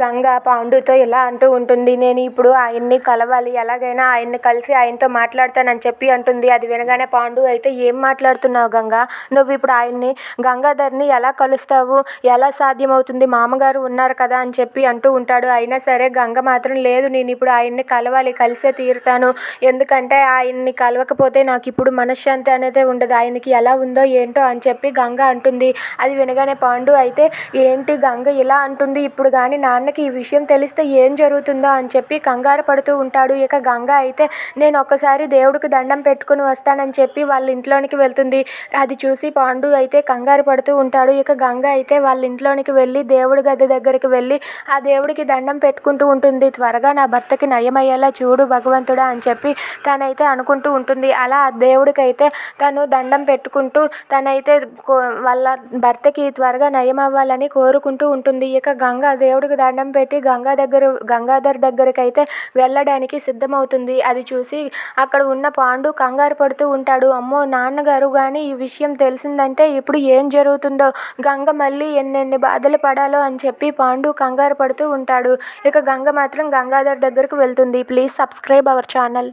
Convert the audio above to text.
గంగ పాండుతో ఇలా అంటూ ఉంటుంది నేను ఇప్పుడు ఆయన్ని కలవాలి ఎలాగైనా ఆయన్ని కలిసి ఆయనతో మాట్లాడతానని చెప్పి అంటుంది. అది వినగానే పాండు అయితే ఏం మాట్లాడుతున్నావు గంగ? నువ్వు ఇప్పుడు ఆయన్ని గంగాధర్ని ఎలా కలుస్తావు? ఎలా సాధ్యమవుతుంది? మామగారు ఉన్నారు కదా అని చెప్పి అంటూ ఉంటాడు. అయినా సరే గంగ మాత్రం లేదు నేను ఇప్పుడు ఆయన్ని కలవాలి కలిసే తీరుతాను. ఎందుకంటే ఆయన్ని కలవకపోతే నాకు ఇప్పుడు మనశ్శాంతి అనేది ఉండదు. ఆయనకి ఎలా ఉందో ఏంటో అని చెప్పి గంగ అంటుంది. అది వినగానే పాండు అయితే ఏంటి గంగ ఇలా అంటుంది? ఇప్పుడు కానీ నాన్న నాన్నకి ఈ విషయం తెలిస్తే ఏం జరుగుతుందో అని చెప్పి కంగారు పడుతూ ఉంటాడు. ఇక గంగ అయితే నేను ఒక్కసారి దేవుడికి దండం పెట్టుకుని వస్తానని చెప్పి వాళ్ళ ఇంట్లోనికి వెళ్తుంది. అది చూసి పాండు అయితే కంగారు పడుతూ ఉంటాడు. ఇక గంగ అయితే వాళ్ళ ఇంట్లోనికి వెళ్ళి దేవుడి గది దగ్గరికి వెళ్ళి ఆ దేవుడికి దండం పెట్టుకుంటూ ఉంటుంది. త్వరగా నా భర్తకి నయమయ్యేలా చూడు భగవంతుడా అని చెప్పి తనైతే అనుకుంటూ ఉంటుంది. అలా ఆ దేవుడికైతే తను దండం పెట్టుకుంటూ తనైతే కో- వాళ్ళ భర్తకి త్వరగా నయం అవ్వాలని కోరుకుంటూ ఉంటుంది. ఇక గంగ దేవుడికి దండం పెట్టి గంగా దగ్గర గంగాధర్ దగ్గరికి అయితే వెళ్ళడానికి సిద్ధమవుతుంది. అది చూసి అక్కడ ఉన్న పాండు కంగారు పడుతూ ఉంటాడు. అమ్మో నాన్నగారు కానీ ఈ విషయం తెలిసిందంటే ఇప్పుడు ఏం జరుగుతుందో? గంగ మళ్ళీ ఎన్నెన్ని బాధలు పడాలో అని చెప్పి పాండు కంగారు పడుతూ ఉంటాడు. ఇక గంగ మాత్రం గంగాధర్ దగ్గరకు వెళ్తుంది. Please subscribe our channel.